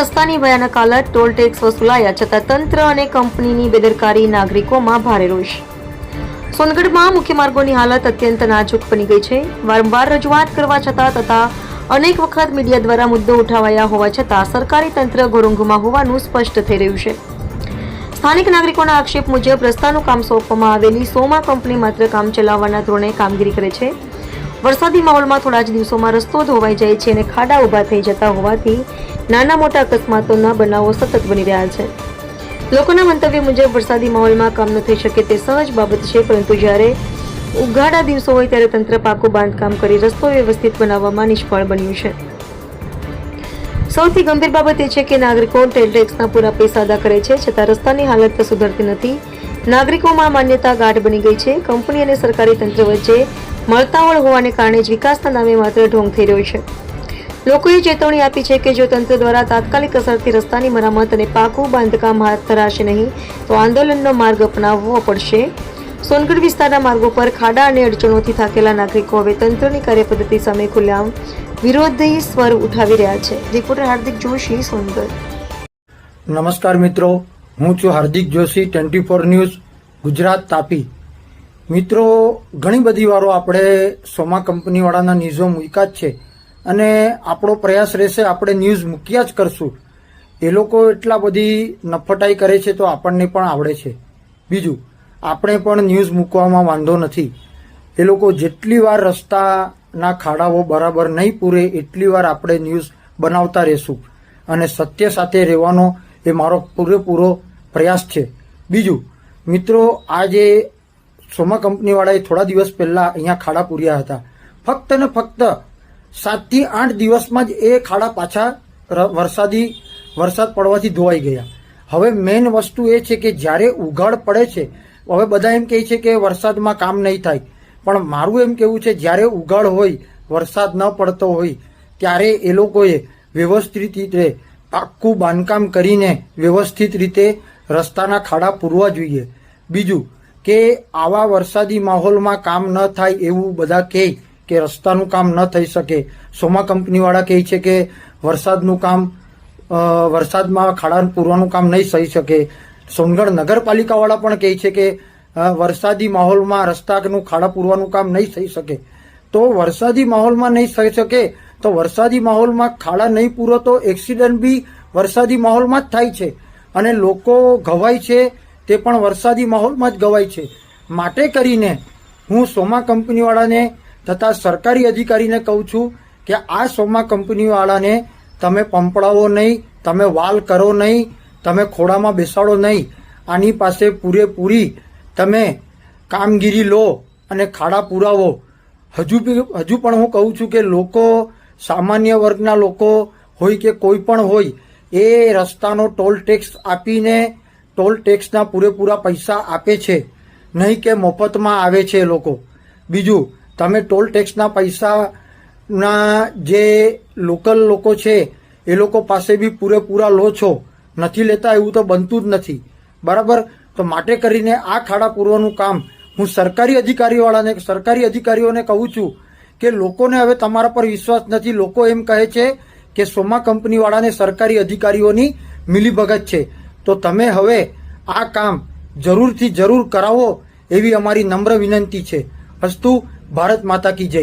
રસ્તાની ભયાનક હાલત, ટોલ ટેક્સ વસૂલાયા છતાં તંત્ર અને કંપનીની બેદરકારી નાગરિકોમાં ભારે રોષ. સોનગઢમાં મુખ્ય માર્ગોની હાલત અત્યંત નાજુક બની ગઈ છે. વારંવાર રજૂઆત કરવા છતાં તથા અનેક વખત મીડિયા દ્વારા મુદ્દો ઉઠાવાયા હોવા છતાં સરકારી તંત્ર ગોરંગુમાં હોવાનું સ્પષ્ટ થઈ રહ્યું છે. સ્થાનિક નાગરિકોના આક્ષેપ મુજબ રસ્તાનું કામ સોંપવામાં આવેલી સોમા કંપની માત્ર કામ ચલાવવાના ધોરણે કામગીરી કરે છે. વરસાદી માહોલમાં થોડા જ દિવસોમાં રસ્તો ધોવાઈ જાય છે અને ખાડા ઊભા થઈ જતા હોવાથી નાના મોટા અકસ્માતોના બનાવો સતત બની રહ્યા છે. લોકોના મંતવ્ય મુજબ વરસાદી માહોલમાં કામ ન થઈ શકે તે સહજ બાબત છે, પરંતુ જ્યારે ઉઘાડા દિવસો હોય ત્યારે તંત્ર પાકું બાંધકામ કરી રસ્તો વ્યવસ્થિત બનાવવામાં નિષ્ફળ બન્યું છે. સૌથી ગંભીર બાબત એ છે કે નાગરિકો ટેલ ટેક્સના પૂરા પૈસા અદા કરે છે, છતાં રસ્તાની હાલત સુધરતી નથી. નાગરિકોમાં માન્યતા ગાઢ બની ગઈ છે. કંપની અને સરકારી તંત્ર વચ્ચે મળતાવળ હોવાને કારણે જ વિકાસના નામે માત્ર ઢોંગ થઈ રહ્યો છે. લોકોએ ચેતવણી આપી છે કે જો તંત્ર દ્વારા તાત્કાલિક અસરથી રસ્તાની મરામત અને પાકું બાંધકામ હાથ ધરાશે નહીં, તો આંદોલનનો માર્ગ અપનાવવો પડશે. સોનગઢ વિસ્તારના માર્ગો પર ખાડા અને અડચણોથી થાકેલા નાગરિકો હવે તંત્રની કાર્યપદ્ધતિ સામે ખુલ્લેઆમ વિરોધી સ્વર ઉઠાવી રહ્યા છે. રિપોર્ટર હાર્દિક જોશી, સોનગઢ. નમસ્કાર મિત્રો, હું છું Hardik Joshi, twenty four news, Gujarat Tapi. મિત્રો, ઘણી બધી વારો આપણે સોમા કંપનીવાળાના ન્યૂઝો મૂક્યા જ છે. અને આપણો પ્રયાસ રહેશે, આપણે ન્યૂઝ મૂક્યા જ કરશું. એ લોકો એટલા બધી નફટાઈ કરે છે તો આપણને પણ આવડે છે. બીજું, આપણે પણ ન્યૂઝ મૂકવામાં વાંધો નથી. એ લોકો જેટલી વાર રસ્તાના ખાડાઓ બરાબર નહીં પૂરે, એટલી વાર આપણે ન્યૂઝ બનાવતા રહેશું. અને સત્ય સાથે રહેવાનો એ મારો પૂરેપૂરો પ્રયાસ છે. બીજું, મિત્રો આ જે સોમા કંપનીવાળાએ થોડા દિવસ પહેલાં અહીંયા ખાડા પૂર્યા હતા. ફક્ત ને ફક્ત સાતથી આઠ દિવસમાં જ એ ખાડા પાછા વરસાદી, વરસાદ પડવાથી ધોવાઈ ગયા. હવે મેઇન વસ્તુ એ છે કે જ્યારે ઉઘાડ પડે છે, હવે બધા એમ કહે છે કે વરસાદમાં કામ નહીં થાય. પણ મારું એમ કેવું છે, જ્યારે ઉઘાડ હોય, વરસાદ ન પડતો હોય, ત્યારે એ લોકોએ વ્યવસ્થિત રીતે પાક્કું બાંધકામ કરીને વ્યવસ્થિત રીતે રસ્તાના ખાડા પૂરવા જોઈએ. બીજું કે આવા વરસાદી માહોલમાં કામ ન થાય એવું બધા કહે. કે રસ્તાનું કામ ન થઈ શકે. સોમા કંપનીવાળા કહે છે કે વરસાદનું કામ વરસાદમાં ખાડા પૂરવાનું કામ નહીં થઈ શકે. સોનગઢ નગરપાલિકાવાળા પણ કહે છે કે વરસાદી માહોલમાં રસ્તાનું ખાડા પૂરવાનું કામ નહીં થઈ શકે. તો વરસાદી માહોલમાં નહીં થઈ શકે, તો વરસાદી માહોલમાં ખાડા નહીં પૂરો તો એક્સિડન્ટ બી વરસાદી માહોલમાં જ થાય છે. અને લોકો ઘવાય છે, તે પણ વરસાદી માહોલમાં જ ગવાય છે. માટે કરીને હું સોમા કંપનીવાળાને તથા સરકારી અધિકારીને કહું છું કે આ સોમા કંપનીવાળાને તમે પંપડાવો નહીં, તમે વાલ કરો નહીં, તમે ખોડામાં બેસાડો નહીં. આની પાસે પૂરેપૂરી તમે કામગીરી લો અને ખાડા પુરાવો. હજુ હજુ પણ હું કહું છું કે લોકો, સામાન્ય વર્ગના લોકો હોય કે કોઈ પણ હોય, એ રસ્તાનો ટોલ ટેક્સ આપીને ટોલ ટેક્સના પૂરેપૂરા પૈસા આપે છે. નહીં કે મફતમાં આવે છે લોકો. બીજું તમે ટોલ ટેક્સના પૈસાના જે લોકલ લોકો છે, એ લોકો પાસે બી પૂરેપૂરા લો છો. નથી લેતા, એવું તો બનતું જ નથી. બરાબર? તો માટે કરીને આ ખાડા પૂરવાનું કામ હું સરકારી અધિકારીવાળાને, સરકારી અધિકારીઓને કહું છું કે લોકોને હવે તમારા પર વિશ્વાસ નથી. લોકો એમ કહે છે કે સોમા કંપનીવાળાને સરકારી અધિકારીઓની મિલીભગત છે. તો તમે હવે આ કામ જરૂરથી જરૂર કરાવો એવી અમારી નમ્ર વિનંતી છે. અસ્તુ ભારત માતા કી જય.